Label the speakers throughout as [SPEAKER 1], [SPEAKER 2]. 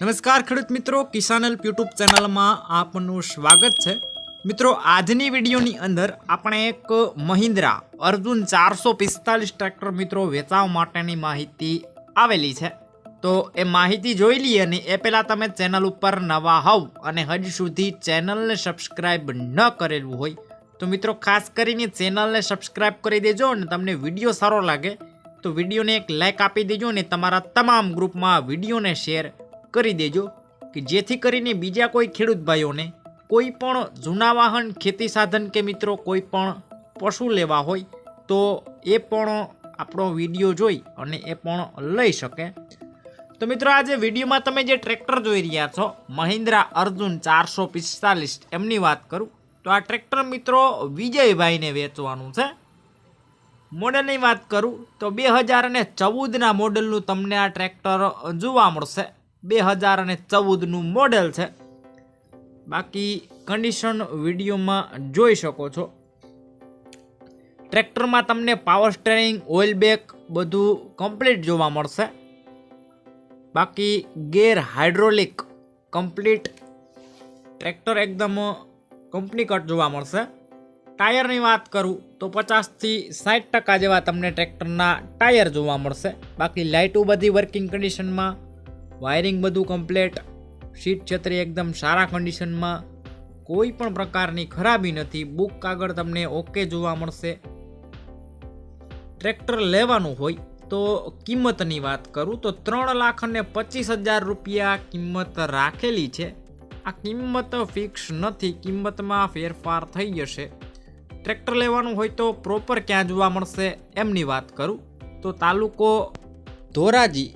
[SPEAKER 1] નમસ્કાર ખેડૂત મિત્રો, કિસાન હેલ્પ યુટ્યુબ ચેનલમાં આપનું સ્વાગત છે. મિત્રો, આજની વિડીયોની અંદર આપણે એક મહિન્દ્રા અર્જુન ચારસો પિસ્તાલીસ ટ્રેક્ટર મિત્રો વેચાવ માટેની માહિતી આવેલી છે. તો એ માહિતી જોઈ લઈએ અને એ પહેલાં તમે ચેનલ ઉપર નવા હોવ અને હજી સુધી ચેનલને સબસ્ક્રાઈબ ન કરેલું હોય, તો મિત્રો ખાસ કરીને ચેનલને સબસ્ક્રાઈબ કરી દેજો અને તમને વીડિયો સારો લાગે, તો વિડીયોને એક લાઇક આપી દેજો અને તમારા તમામ ગ્રુપમાં વિડીયોને શેર કરી દેજો કે જેથી કરીને બીજા કોઈ ખેડૂત ભાઈઓને કોઈ પણ જૂના વાહન, ખેતી સાધન કે મિત્રો કોઈ પણ પશુ લેવા હોય, તો એ પણ આપણો વીડિયો જોઈ અને એ પણ લઈ શકે. તો મિત્રો, આજે વિડીયોમાં તમે જે ટ્રેક્ટર જોઈ રહ્યા છો, મહિન્દ્રા અર્જુન ચારસો પિસ્તાલીસ, એમની વાત કરું. તો આ ટ્રેક્ટર મિત્રો વિજયભાઈને વેચવાનું છે. મોડલની વાત કરું તો બે હજાર ચૌદના મોડલનું તમને આ ટ્રેક્ટર જોવા મળશે. બે હજાર અને ચૌદનું મોડેલ છે. બાકી કન્ડિશન વિડીયોમાં જોઈ શકો છો. ટ્રેક્ટરમાં તમને પાવર સ્ટેરિંગ ઓઇલ બેક બધું કમ્પ્લીટ જોવા મળશે. બાકી ગેર હાઇડ્રોલિક કમ્પ્લીટ ટ્રેક્ટર એકદમ કંપની કટ જોવા મળશે. ટાયરની વાત કરું તો પચાસથી સાઠ ટકા જેવા તમને ટ્રેક્ટરના ટાયર જોવા મળશે. બાકી લાઇટો બધી વર્કિંગ કન્ડિશનમાં વાયરિંગ બધું કમ્પ્લેટ સીટ છત્રી એકદમ સારા કન્ડિશનમાં કોઈ પણ પ્રકારની ખરાબી નથી. બુક કાગળ તમને ઓકે જોવા મળશે. ટ્રેક્ટર લેવાનું હોય તો કિંમતની વાત કરું તો ત્રણ લાખ અને પચીસ હજાર રૂપિયા કિંમત રાખેલી છે. આ કિંમત ફિક્સ નથી. કિંમતમાં ફેરફાર થઈ જશે. ટ્રેક્ટર લેવાનું હોય તો પ્રોપર ક્યાં જોવા મળશે એમની વાત કરું. તો તાલુકો ધોરાજી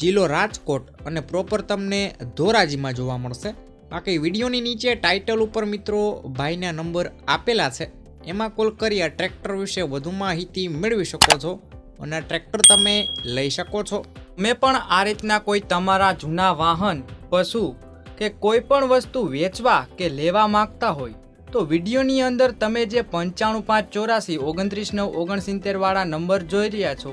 [SPEAKER 1] જિલ્લો રાજકોટ અને પ્રોપર તમને ધોરાજીમાં જોવા મળશે. બાકી વિડીયોની નીચે ટાઇટલ ઉપર મિત્રો ભાઈના નંબર આપેલા છે. એમાં કોલ કરી આ ટ્રેક્ટર વિશે વધુ માહિતી મેળવી શકો છો અને ટ્રેક્ટર તમે લઈ શકો છો.
[SPEAKER 2] મેં પણ આ રીતના કોઈ તમારા જૂના વાહન, પશુ કે કોઈ પણ વસ્તુ વેચવા કે લેવા માંગતા હોય, તો વિડીયોની અંદર તમે જે પંચાણું પાંચ ચોરાસી, ઓગણત્રીસ નવ, ઓગણસિત્તેર વાળા નંબર જોઈ રહ્યા છો